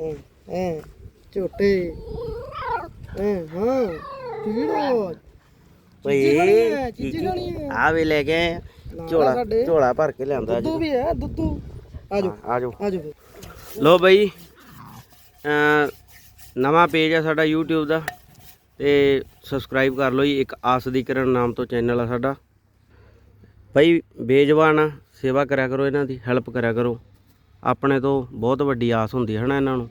ਐ ਝੋਟੇ। ਐ ਹਾਂ ਪੀੜੋ ਭਈ ਚੀਜ਼ੀ ਖਾਣੀ ਹੈ ਆ ਵੀ ਲੈ ਕੇ ਆਏ ਆ। ਝੋਲਾ ਸਾਡੇ। ਝੋਲਾ ਭਰ ਕੇ ਲਿਆਂਦਾ ਅੱਜ। ਦੁੱਧੂ ਵੀ ਹੈ ਦੁੱਧੂ। ਆਜੋ ਆਜੋ। ਆਜੋ ਫਿਰ। ਲੋ ਬਈ ਅਮ ਨਵਾਂ ਪੇਜ ਆ ਸਾਡਾ YouTube ਦਾ। ਤੇ ਸਬਸਕ੍ਰਾਈਬ ਕਰ ਲਓ ਜੀ। ਇੱਕ ਆਸ ਦੀ ਕਿਰਨ ਨਾਮ ਤੋਂ ਚੈਨਲ ਆ ਸਾਡਾ। ਬਈ ਬੇਜਵਾਨ ਆ। ਸੇਵਾ ਕਰਿਆ ਕਰੋ ਇਹਨਾਂ ਦੀ ਹੈਲਪ ਕਰਿਆ ਕਰੋ। ਆਪਣੇ ਤੋਂ ਬਹੁਤ ਵੱਡੀ ਆਸ ਹੁੰਦੀ ਹੈ ਹਨਾ ਇਹਨਾਂ ਨੂੰ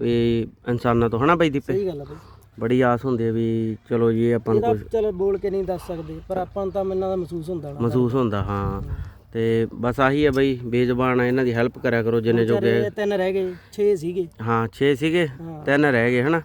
ਵੀ ਇਨਸਾਨਾਂ ਤੋਂ ਹਨਾ ਬਈ ਦੀਪੇ? ਸਹੀ ਗੱਲ ਆ ਬਈ। ਬੜੀ ਆਸ ਹੁੰਦੀ ਹੈ ਵੀ ਚਲੋ ਜੀ ਆਪਾਂ ਨੂੰ ਇਹਦਾ ਕੁਝ ਚਲੋ ਬੋਲ ਕੇ ਨਹੀਂ ਦੱਸ ਸਕਦੇ ਪਰ ਆਪਾਂ ਨੂੰ ਤਾਂ ਮੈਨੂੰ ਦਾ ਮਹਿਸੂਸ ਹੁੰਦਾ ਨਾ ਮਹਿਸੂਸ ਹੁੰਦਾ ਹਾਂ। ਤੇ ਬਸ ਆਹੀ ਹੈ ਬਈ ਬੇਜ਼ਬਾਨ ਆ ਇਹਨਾਂ ਦੀ ਹੈਲਪ ਕਰਿਆ ਕਰੋ ਜਿੰਨੇ ਜੋਗੇ ਵਿਚਾਰੇ ਤਿੰਨ ਰਹਿ ਗਏ 6 ਸੀਗੇ। ਹਾਂ 6 ਸੀਗੇ ਤਿੰਨ ਰਹਿ ਗਏ ਹਨਾ।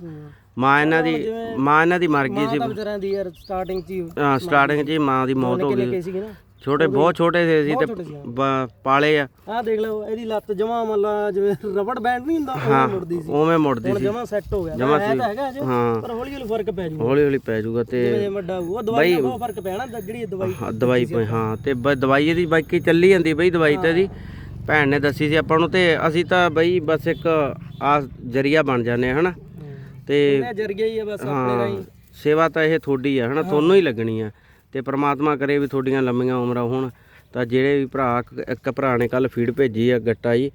ਮਾਂ ਇਹਨਾਂ ਦੀ ਮਾਂ ਇਹਨਾਂ ਦੀ ਮਰ ਗਈ ਸੀ। ਤਾਂ ਵਿਚਾਰਿਆਂ ਦੀ ਯਾਰ ਸਟਾਰਟਿੰਗ 'ਚ ਹੀ ਸਟਾਰਟਿੰਗ 'ਚ ਹੀ ਮਾਂ ਦੀ ਮੌਤ ਹੋ ਨਿੱਕੇ ਗਈ। ਨਿੱਕੇ ਸੀਗੇ ਨਾ। ਛੋਟੇ ਬਹੁਤ ਛੋਟੇ ਸੀ ਅਸੀਂ ਤੇ ਛੋਟੇ ਸੀ, ਹਾਂ। ਬ- ਪਾਲੇ ਆ। ਆਹ ਦੇਖ ਲਓ ਇਹਦੀ ਲੱਤ ਜਮਾ ਮੱਲਾ ਜਿਵੇਂ ਰਬੜ ਬੈਂਡ ਨਹੀਂ ਹੁੰਦਾ ਉਹ ਮੁੜਦੀ ਸੀ। ਉਵੇਂ ਮੁੜਦੀ ਹੁਣ ਸੀ। ਜਮਾ ਸੈੱਟ ਹੋ ਗਿਆ। ਜਮਾਂ ਤਾਂ ਹੈਗਾ ਜੋ ਹਾਂ। ਪਰ ਹੌਲੀ ਹੌਲੀ ਫ਼ਰਕ ਪੈ ਜੂਗਾ। ਹੌਲੀ ਹੌਲੀ ਪੈ ਜਾਊਗਾ ਤੇ ਜਿਵੇਂ ਵੱਡਾ ਹੋਊ ਉਹ ਦਵਾਈ ਦਾ ਬਹੁਤ ਫ਼ਰਕ ਪੈਣਾ ਜਿਹੜੀ ਇਹ ਦਵਾਈ ਹਾਂ, ਦਵਾਈ ਪਈ ਹਾਂ ਤੇ ਬ- ਦਵਾਈ ਇਹਦੀ ਬਾਕੀ ਚੱਲੀ ਜਾਂਦੀ ਬਈ ਦਵਾਈ ਤੇ ਦੀ ਭੈਣ ਨੇ ਦੱਸੀ ਸੀ ਆਪਾਂ ਨੂੰ ਤੇ ਅਸੀਂ ਤਾਂ ਬਈ ਬਸ ਇੱਕ ਆ ਜਰੀਆ ਬਣ ਜਾਂਦੇ ਆ ਹਨਾ? ਤੇ ਇਹ ਜਰੀਆ ਹੀ ਆ ਬਸ ਆਪਣੇ ਰਾਹੀਂ। ਹਾਂ ਸੇਵਾ ਤਾਂ ਇਹ ਤੁਹਾਡੀ ਆ ਹਨਾ? ਤੁਹਾਨੂੰ ਹੀ ਲੱਗਣੀ ਆ। ਤੇ ਪ੍ਰਮਾਤਮਾ ਕਰੇ ਵੀ ਤੁਹਾਡੀਆਂ ਲੰਮੀਆਂ ਉਮਰਾਂ ਹੋਣ। ਤਾਂ ਜਿਹੜੇ ਵੀ ਭਰਾ, ਇੱਕ- ਭਰਾ ਨੇ ਕੱਲ ਫੀਡ ਭੇਜੀ ਆ ਗੱਟਾ ਜੀ,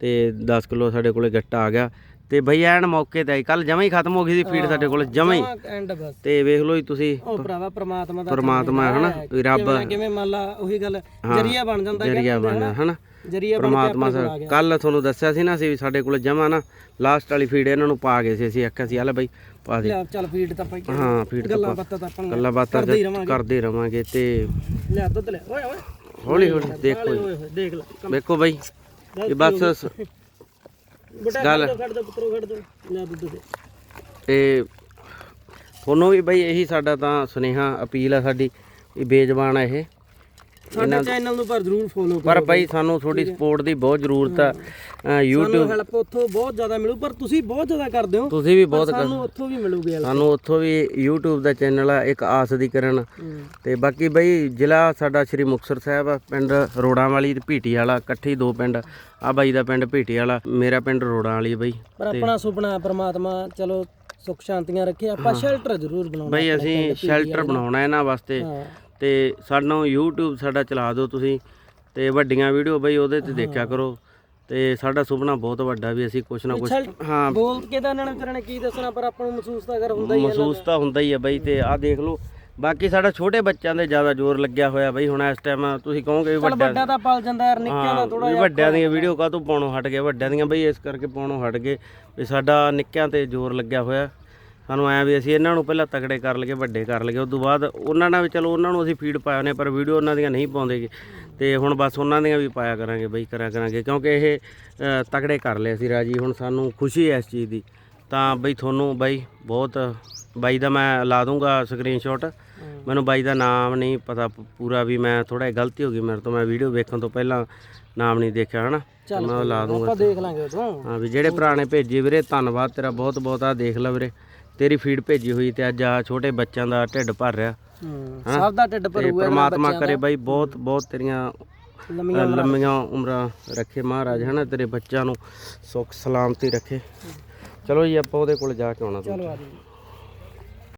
ਤੇ 10 ਕਿਲੋ ਸਾਡੇ ਕੋਲੇ ਗੱਟਾ ਆ ਗਿਆ। ਤੇ ਬਈ ਐਨ ਮੌਕੇ ਤੇ ਕੱਲ ਜਮਾਂ ਹੀ ਖਤਮ ਹੋ ਗਈ ਸੀ ਫੀਡ ਸਾਡੇ ਕੋਲ ਜਮਾਂ ਹੀ। ਐਂਡ ਬਸ। ਤੇ ਵੇਖ ਲਓ ਜੀ ਤੁਸੀਂ। ਉਹ ਭਰਾਵਾ ਪ੍ਰਮਾਤਮਾ ਦਾ ਪ੍ਰਮਾਤਮਾ ਹਨਾ ਵੀ ਰੱਬ ਕਿਵੇਂ ਮੰਨ ਲਾ ਉਹੀ ਗੱਲ ਜਰੀਆ ਬਣ ਜਾਂਦਾ ਜਰੀਆ ਬਣਦਾ ਹਨਾ। ਜਰੀਆ ਬਣ ਪ੍ਰਮਾਤਮਾ ਆਪਣੇ ਕੋਲ ਤੁਹਾਨੂੰ ਦੱਸਿਆ ਸੀ ਨਾ ਅਸੀਂ ਵੀ ਸਾਡੇ ਕੋਲ ਜਮਾ ਨਾ ਲਾਸਟ ਵਾਲੀ ਫੀਡ ਇਹਨਾਂ ਨੂੰ ਪਾ ਗਏ ਸੀ ਅਸੀਂ ਆਖਿਆ ਸੀ ਹਲੇ ਬਈ ਪਾ ਦੇ। ਚੱਲ ਫੀਡ ਤਾਂ ਆਪਾਂ ਹੀ ਹਾਂ ਫੀਡ ਤਾਂ ਗੱਲਾਂ ਬਾਤਾਂ ਤਾਂ ਆਪਾਂ ਗੱਲਾਂ ਬਾਤਾਂ ਕਰਦੇ ਹੀ ਰਵਾਂਗੇ। ਤੇ ਲਿਆ ਦੁੱਧ ਲੈ ਓਏ ਓਏ। ਹੌਲੀ ਹੌਲੀ ਦੇਖੋ ਲੈ। ਵੇਖੋ ਬਈ ਇਹ ਬਸ ਗੱਲ- ਕੱਢ ਦੋ ਪੁੱਤਰੋ ਕੱਢ ਦੋ ਲਿਆ ਦੁੱਧ ਦੇ। ਤੇ ਤੁਹਾਨੂੰ ਵੀ ਬਈ ਇਹੀ ਸਾਡਾ ਤਾਂ ਸੁਨੇਹਾ ਅਪੀਲ ਆ ਸਾਡੀ ਵੀ ਬੇਜ਼ਬਾਨ ਆ ਇਹ। ਸਾਡੇ ਚੈਨਲ ਨੂੰ ਪਰ ਜ਼ਰੂਰ ਫੋਲੋ ਕਰੋ ਪਰ ਬਈ ਸਾਨੂੰ ਤੁਹਾਡੀ ਸਪੋਰਟ ਦੀ ਬਹੁਤ ਜ਼ਰੂਰਤ ਆ YouTube ਸਾਨੂੰ ਹੈਲਪ ਉੱਥੋਂ ਬਹੁਤ ਜ਼ਿਆਦਾ ਮਿਲੂ ਪਰ ਤੁਸੀਂ ਬਹੁਤ ਜ਼ਿਆਦਾ ਕਰਦੇ ਹੋ ਤੁਸੀਂ ਵੀ ਬਹੁਤ ਸਾਨੂੰ ਉੱਥੋਂ ਵੀ ਮਿਲੂਗੀ। ਸਾਨੂੰ ਉੱਥੋਂ ਵੀ YouTube ਦਾ ਚੈਨਲ ਆ ਇੱਕ ਆਸ ਦੀ ਕਿਰਨ। ਤੇ ਬਾਕੀ ਬਈ ਜ਼ਿਲ੍ਹਾ ਸਾਡਾ ਸ਼੍ਰੀ ਮੁਕਤਸਰ ਸਾਹਿਬ ਆ ਪਿੰਡ ਰੋੜਾਂ ਵਾਲੀ ਤੇ ਭੀਟੀ ਵਾਲਾ ਇਕੱਠੀ ਦੋ ਪਿੰਡ। ਆ ਬਾਈ ਦਾ ਪਿੰਡ ਭੀਟੀ ਵਾਲਾ ਮੇਰਾ ਪਿੰਡ ਰੋੜਾਂ ਵਾਲੀ ਬਈ। ਪਰ ਆਪਣਾ ਸੁਪਨਾ ਪ੍ਰਮਾਤਮਾ ਚਲੋ ਸੁੱਖ ਸ਼ਾਂਤੀਆਂ ਰੱਖੇ। ਆਪਾਂ ਸ਼ੈਲਟਰ ਜ਼ਰੂਰ ਬਣਾਉਣਾ ਬਈ ਅਸੀਂ ਸ਼ੈਲਟਰ ਬਣਾਉਣਾ ਇਹਨਾਂ ਵਾਸਤੇ। ਤੇ ਸਾਨੂੰ YouTube ਸਾਡਾ ਚਲਾ ਦਿਓ ਤੁਸੀਂ ਤੇ ਵੱਡੀਆਂ ਵੀਡੀਓ ਬਈ ਉਹਦੇ ਤੇ ਦੇਖਿਆ ਕਰੋ। ਤੇ ਸਾਡਾ ਸੁਪਨਾ ਬਹੁਤ ਵੱਡਾ ਵੀ ਅਸੀਂ ਕੁਛ ਨਾ ਕੁਛ ਹਾਂ। ਬੋਲ ਕੇ ਤਾਂ ਇਹਨਾਂ ਨੇ ਵਿਚਾਰਿਆਂ ਨੇ ਕੀ ਦੱਸਣਾ ਪਰ ਆਪਾਂ ਨੂੰ ਮਹਿਸੂਸ ਤਾਂ ਕਰ ਹੁੰਦਾ ਹੀ ਹੈ ਮਹਿਸੂਸ ਤਾਂ ਹੁੰਦਾ ਹੀ ਆ ਬਈ ਤੇ ਆਹ ਦੇਖ ਲਓ। ਬਾਕੀ ਸਾਡਾ ਛੋਟੇ ਬੱਚਿਆਂ ਦੇ ਜ਼ਿਆਦਾ ਜ਼ੋਰ ਲੱਗਿਆ ਹੋਇਆ ਬਈ ਹੁਣ ਇਸ ਟਾਈਮ ਤੁਸੀਂ ਕਹੋਗੇ ਵੀ ਵੱਡਾ ਵੱਡਾ ਤਾਂ ਪਲ ਜਾਂਦਾ ਯਾਰ ਨਿੱਕਿਆਂ ਦਾ ਥੋੜਾ ਵੀ ਵੱਡਿਆਂ ਦੀਆਂ ਵੀਡੀਓ ਕਾਹਤੋਂ ਪਾਉਣੋਂ ਹਟ ਗਏ ਵੱਡਿਆਂ ਦੀਆਂ ਬਈ ਇਸ ਕਰਕੇ ਪਾਉਣੋਂ ਹਟ ਗਏ ਵੀ ਸਾਡਾ ਨਿੱਕਿਆਂ ਤੇ ਜ਼ੋਰ ਲੱਗਿਆ ਹੋਇਆ। ਸਾਨੂੰ ਐ ਵੀ ਅਸੀਂ ਇਹਨਾਂ ਨੂੰ ਪਹਿਲਾਂ ਤਕੜੇ ਕਰ ਲਈਏ ਵੱਡੇ ਕਰ ਲਈਏ ਉਸ ਤੋਂ ਬਾਅਦ ਉਹਨਾਂ ਨਾਲ ਵੀ ਚਲੋ ਉਹਨਾਂ ਨੂੰ ਅਸੀਂ ਫੀਡ ਪਾਇਆ ਨੇ ਪਰ ਵੀਡੀਓ ਉਹਨਾਂ ਦੀਆਂ ਨਹੀਂ ਪਾਉਂਦੇਗੇ ਤੇ ਹੁਣ ਬਸ ਉਹਨਾਂ ਦੀਆਂ ਵੀ ਪਾਇਆ ਕਰਾਂਗੇ ਬਈ ਕਰਿਆ ਕਰਾਂਗੇ ਕਿਉਂਕਿ ਇਹ ਤਕੜੇ ਕਰ ਲਏ ਅਸੀਂ ਰਾਜੀ। ਹੁਣ ਸਾਨੂੰ ਖੁਸ਼ੀ ਹੈ ਇਸ ਚੀਜ਼ ਦੀ। ਤਾਂ ਬਈ ਤੁਹਾਨੂੰ ਬਾਈ ਬਹੁਤ ਬਾਈ ਦਾ ਮੈਂ ਲਾ ਦੂੰਗਾ ਸਕਰੀਨਸ਼ਾਟ ਮੈਨੂੰ ਬਾਈ ਦਾ ਨਾਮ ਨਹੀਂ ਪਤਾ ਪੂਰਾ ਵੀ ਮੈਂ ਥੋੜਾ ਗਲਤੀ ਹੋ ਗਈ ਮੇਰੇ ਤੋਂ ਮੈਂ ਵੀਡੀਓ ਵੇਖਣ ਤੋਂ ਪਹਿਲਾਂ ਨਾਮ ਨਹੀਂ ਦੇਖਿਆ ਹਨਾ? ਮੈਂ ਲਾ ਦੂੰਗਾ ਆਪਾਂ ਦੇਖ ਲਾਂਗੇ ਉਦੋਂ। ਹਾਂ ਵੀ ਜਿਹੜੇ ਨੇ ਭੇਜੀ ਵੀਰੇ ਧੰਨਵਾਦ ਤੇਰਾ ਬਹੁਤ ਬਹੁਤ ਆ ਦੇਖ ਲੈ ਵੀਰੇ। ਤੇਰੀ ਫੀਡ ਭੇਜੀ ਹੋਈ ਤੇ ਅੱਜ ਆ ਛੋਟੇ ਬੱਚਿਆਂ ਦਾ ਢਿੱਡ ਭਰ ਰਿਹਾ। ਹੂੰ ਸਭ ਦਾ ਢਿੱਡ ਤੇ ਭਰੂਗਾ ਪ੍ਰਮਾਤਮਾ ਕਰੇ ਬਾਈ ਬਹੁਤ ਬਹੁਤ ਤੇਰੀਆਂ ਲੰਮੀਆਂ ਅ, ਲੰਮੀਆਂ ਉਮਰਾਂ ਰੱਖੇ ਮਹਾਰਾਜ ਹਨਾ? ਤੇਰੇ ਬੱਚਿਆਂ ਨੂੰ ਸੁੱਖ ਸਲਾਮਤੀ ਰੱਖੇ। ਚਲੋ ਜੀ ਆਪਾਂ ਉਹਦੇ ਕੋਲ ਜਾ ਕੇ ਆਉਣਾ ਚਲੋ ਆ ਜੀ